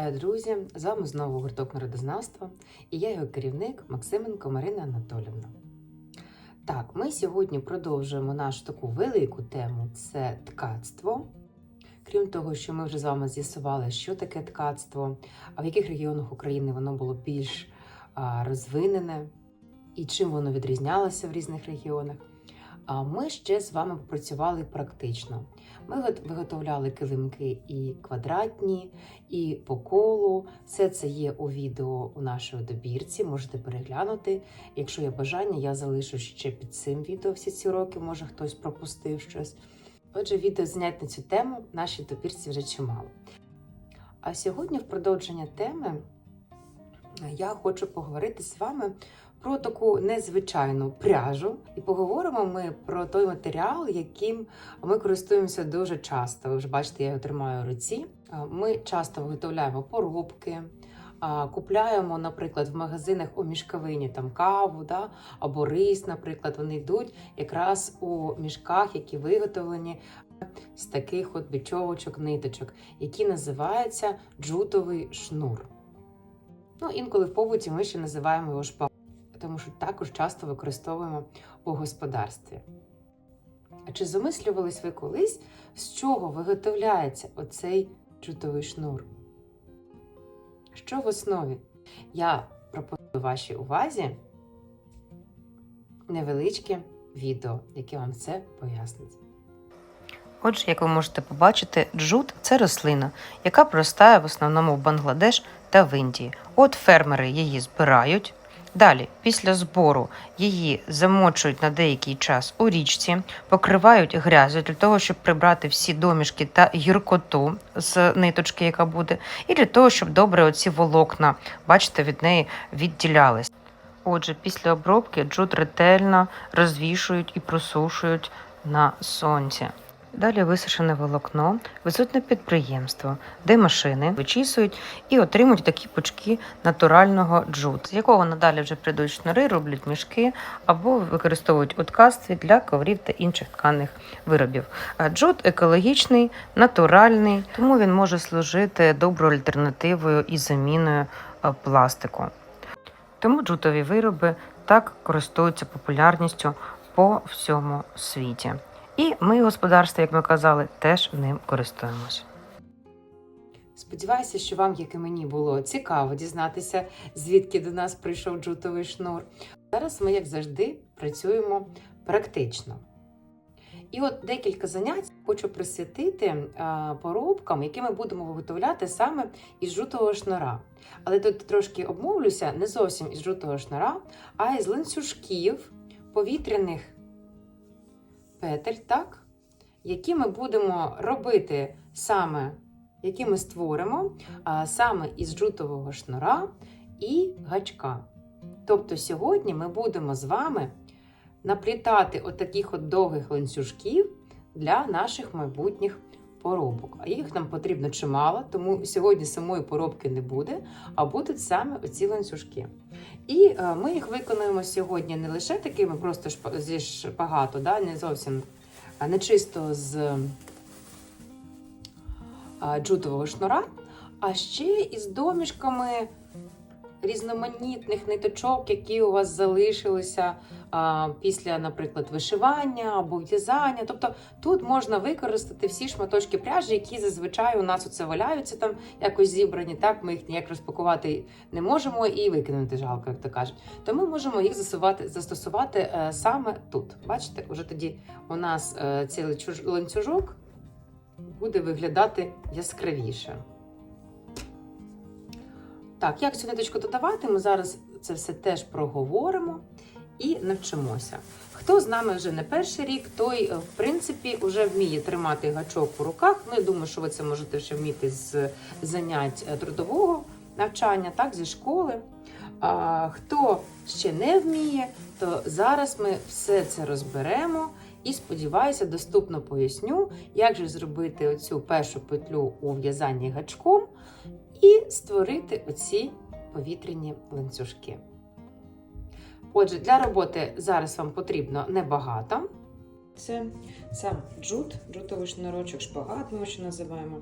Вітаю, друзі! З вами знову гурток народознавства і я його керівник Максименко Марина Анатолівна. Так, ми сьогодні продовжуємо нашу таку велику тему це ткацтво. Крім того, що ми вже з вами з'ясували, що таке ткацтво, а в яких регіонах України воно було більш розвинене і чим воно відрізнялося в різних регіонах. Ми ще з вами попрацювали практично. Ми виготовляли килимки і квадратні, і по колу. Все це є у відео у нашій добірці. Можете переглянути. Якщо є бажання, я залишу ще під цим відео всі ці роки. Може хтось пропустив щось. Отже, відео знять на цю тему нашій добірці вже чимало. А сьогодні, в продовження теми, я хочу поговорити з вами про таку незвичайну пряжу. І поговоримо ми про той матеріал, яким ми користуємося дуже часто. Ви вже бачите, я його тримаю в руці. Ми часто виготовляємо поробки. Купляємо, наприклад, в магазинах у мішковині там каву, да, або рис, наприклад, вони йдуть якраз у мішках, які виготовлені з таких от бічовочок, ниточок, які називаються джутовий шнур. Ну, інколи в побуті ми ще називаємо його шпагат, тому що також часто використовуємо у господарстві. А чи замислювались ви колись, з чого виготовляється оцей джутовий шнур? Що в основі? Я пропоную вашій увазі невеличке відео, яке вам це пояснить. Отже, як ви можете побачити, джут це рослина, яка проростає в основному в Бангладеш та в Індії. От фермери її збирають. Далі, після збору, її замочують на деякий час у річці, покривають грязю для того, щоб прибрати всі домішки та гіркоту з ниточки, яка буде, і для того, щоб добре оці волокна, бачите, від неї відділялись. Отже, після обробки джут ретельно розвішують і просушують на сонці. Далі висушене волокно везуть на підприємство, де машини вичісують і отримують такі пучки натурального джут, з якого надалі вже прийдуть шнури, роблять мішки або використовують у ткацтві для коврів та інших тканих виробів. Джут екологічний, натуральний, тому він може служити доброю альтернативою і заміною е, пластику. Тому джутові вироби так користуються популярністю по всьому світі. І ми, господарство, як ми казали, теж ним користуємося. Сподіваюся, що вам, як і мені, було цікаво дізнатися, звідки до нас прийшов джутовий шнур. Зараз ми, як завжди, працюємо практично. І от декілька занять хочу присвятити а, поробкам, які ми будемо виготовляти саме із жутового шнура. Але тут трошки обмовлюся, не зовсім із жутового шнура, а із ланцюжків повітряних петель, так? які ми будемо робити саме, які ми створимо а, саме із джутового шнура і гачка. Тобто сьогодні ми будемо з вами наплітати отаких от довгих ланцюжків для наших майбутніх поробок. А їх нам потрібно чимало, тому сьогодні самої поробки не буде, а будуть саме оці ланцюжки. І е, ми їх виконуємо сьогодні не лише такими просто зі шпагату, да, не зовсім не чисто з а, джутового шнура, а ще із домішками різноманітних ниточок, які у вас залишилися а, після, наприклад, вишивання або в'язання. Тобто тут можна використати всі шматочки пряжі, які зазвичай у нас оце валяються там якось зібрані. Так, ми їх ніяк розпакувати не можемо і викинути жалко, як то кажуть. Тому можемо їх засувати, застосувати е, саме тут. Бачите, уже тоді у нас е, цей ланцюж- ланцюжок буде виглядати яскравіше. Так, як цю ниточку додавати, ми зараз це все теж проговоримо і навчимося. Хто з нами вже не перший рік, той, е, в принципі, вже вміє тримати гачок у руках. Ну, я думаю, що ви це можете ще вміти з занять е, трудового навчання, так, зі школи. А хто ще не вміє, то зараз ми все це розберемо і сподіваюся, доступно поясню, як же зробити оцю першу петлю у в'язанні гачком і створити оці повітряні ланцюжки. Отже, для роботи зараз вам потрібно небагато. Це сам джут, джутовий шнурочок, шпагат ми його ще називаємо.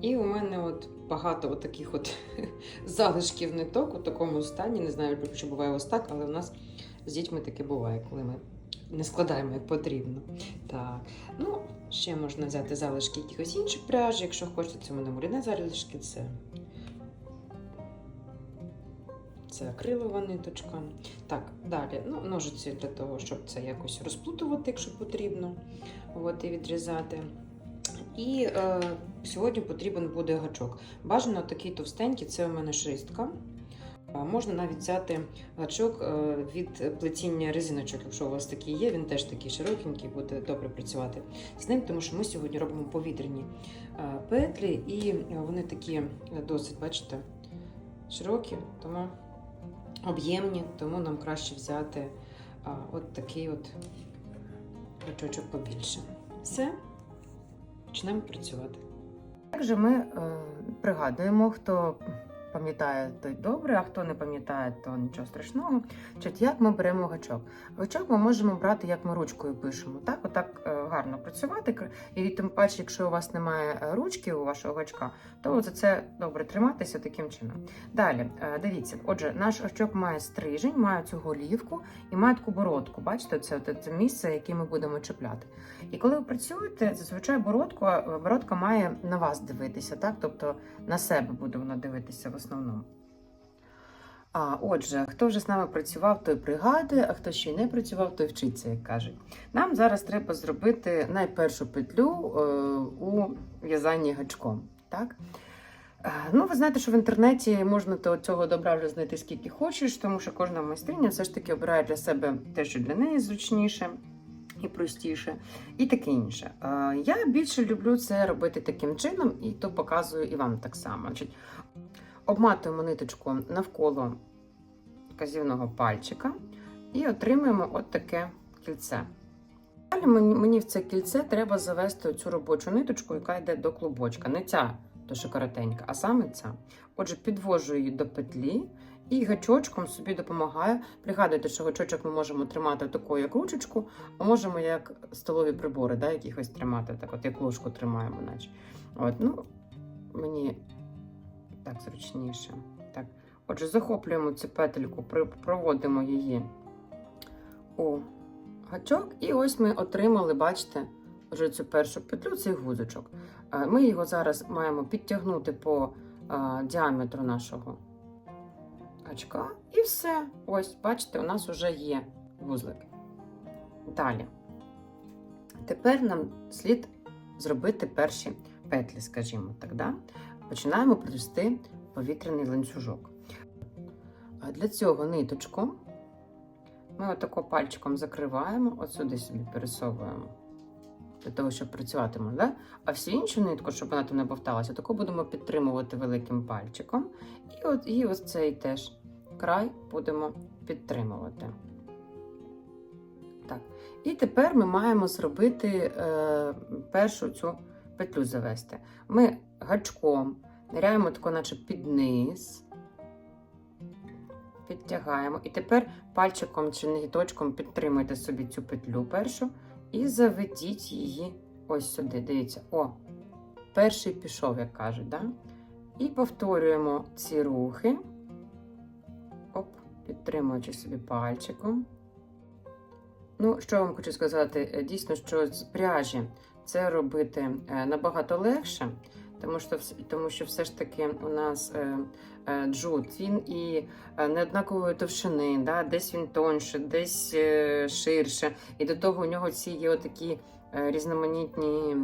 І у мене от багато от таких от залишків ниток у такому стані. Не знаю, чи буває ось так, але у нас з дітьми таке буває, коли ми не складаємо як потрібно. Так, ну, ще можна взяти залишки якихось інших пряжі, якщо хочете, це у мене муріне залишки, це. Це акрилова ниточка. Так, далі. Ну, ножиці для того, щоб це якось розплутувати, якщо потрібно. От, і відрізати. І е, сьогодні потрібен буде гачок. Бажано такий товстенький, це у мене шістка. А Можна навіть взяти гачок е, від плетіння резиночок, якщо у вас такий є, він теж такий широкенький, буде добре працювати з ним, тому що ми сьогодні робимо повітряні е, петлі, і вони такі досить, бачите, широкі, тому об'ємні, тому нам краще взяти а, от такий от гачочок побільше. Все, почнемо працювати. Також ми е, пригадуємо, хто пам'ятає, той добре, а хто не пам'ятає, то нічого страшного. Чуть як ми беремо гачок. Гачок ми можемо брати, як ми ручкою пишемо. Так, отак е, гарно працювати. І тим паче, якщо у вас немає е, ручки у вашого гачка, то за це добре триматися таким чином. Далі, е, дивіться, отже, наш гачок має стрижень, має цю голівку і має таку бородку. Бачите, це, це, це місце, яке ми будемо чіпляти. І коли ви працюєте, зазвичай бородку, е, бородка має на вас дивитися, так? Тобто на себе буде вона дивитися в основному. А отже, хто вже з нами працював, той пригадує, а хто ще не працював, той вчиться, як кажуть. Нам зараз треба зробити найпершу петлю е, у в'язанні гачком. Так? Е, Ну, ви знаєте, що в інтернеті можна то цього добра вже знайти скільки хочеш, тому що кожна майстриня все ж таки обирає для себе те, що для неї зручніше і простіше, і таке інше. Е, Я більше люблю це робити таким чином, і то показую і вам так само. Обматуємо ниточку навколо казівного пальчика і отримуємо от таке кільце. Далі мені в це кільце треба завести цю робочу ниточку, яка йде до клубочка. Не ця, то що коротенька, а саме ця. Отже, підвожу її до петлі і гачочком собі допомагаю. Пригадуйте, що гачочок ми можемо тримати такою, як ручечку, а можемо як столові прибори, да, якихось тримати, так от як ложку тримаємо, наче. От, ну, мені так зручніше. Так. Отже, захоплюємо цю петельку, проводимо її у гачок, і ось ми отримали, бачите, вже цю першу петлю, цей гузочок. Е, Ми його зараз маємо підтягнути по е, діаметру нашого гачка, і все. Ось, бачите, у нас вже є вузлик. Далі. Тепер нам слід зробити перші петлі, скажімо так. Да? Починаємо плести повітряний ланцюжок. Для цього ниточку ми отако пальчиком закриваємо, от сюди собі пересовуємо, для того, щоб працювати. Да? А всю іншу нитку, щоб вона там не бовталася, тако будемо підтримувати великим пальчиком. І от і ось цей теж край будемо підтримувати. Так. І тепер ми маємо зробити е, першу цю петлю завести. Ми гачком ниряємо тако, наче під низ, підтягаємо. І тепер пальчиком чи нігточком підтримуйте собі цю петлю першу і заведіть її ось сюди. Дивіться, о, перший пішов, як кажуть. Да? І повторюємо ці рухи, Оп, підтримуючи собі пальчиком. Ну, що вам хочу сказати, Е, дійсно, що з пряжі це робити е, набагато легше, тому що, тому що все ж таки у нас е, е, джут, він і е, неоднакової товщини, да? десь він тоньше, десь е, ширше. І до того у нього ці є отакі е, різноманітні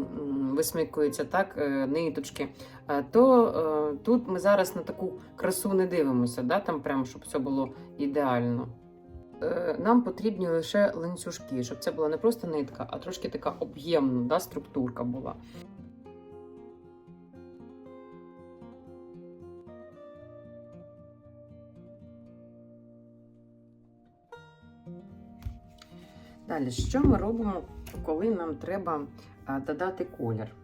висмикуються так, е, ниточки. Е, То е, тут ми зараз на таку красу не дивимося, да? там прямо, щоб все було ідеально. Е, Нам потрібні лише ланцюжки, щоб це була не просто нитка, а трошки така об'ємна да, структурка була. Далі, що ми робимо, коли нам треба додати колір?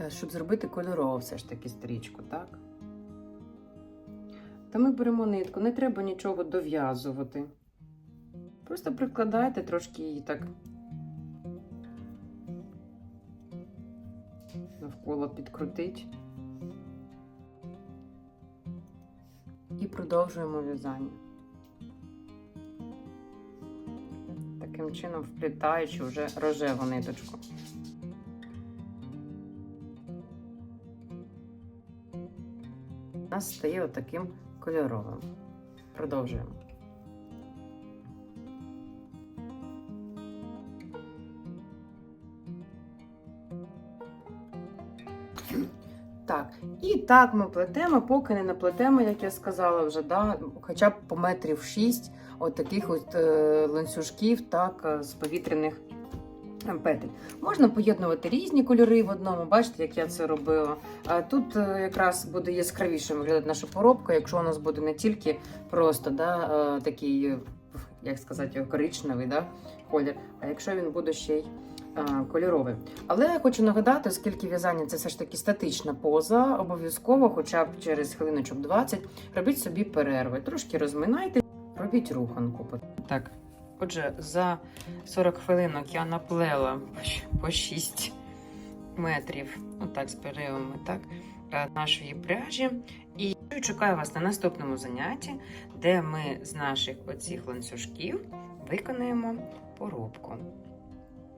Е, Щоб зробити кольорову все ж таки стрічку, так? Та ми беремо нитку, не треба нічого дов'язувати. Просто прикладайте трошки її так навколо підкрутить. Продовжуємо в'язання. Таким чином вплітаючи вже рожеву ниточку. У нас стає отаким кольоровим. Продовжуємо. Так, і так ми плетемо, поки не наплетемо, як я сказала вже, да, хоча б по метрів 6 от таких от е, ланцюжків, так, е, з повітряних петель. Можна поєднувати різні кольори в одному, бачите, як я це робила. Тут е, якраз буде яскравіше виглядати наша поробка, якщо у нас буде не тільки просто да, такий, як сказати, коричневий да, колір, а якщо він буде ще й кольоровий. Але я хочу нагадати, оскільки в'язання це все ж таки статична поза, обов'язково, хоча б через хвилиночок 20, робіть собі перерви, трошки розминайте, робіть руханку. Так, отже, за 40 хвилинок я наплела по 6 метрів, отак з переривами, так, е, нашої пряжі. І чекаю вас на наступному занятті, де ми з наших оцих ланцюжків виконаємо поробку.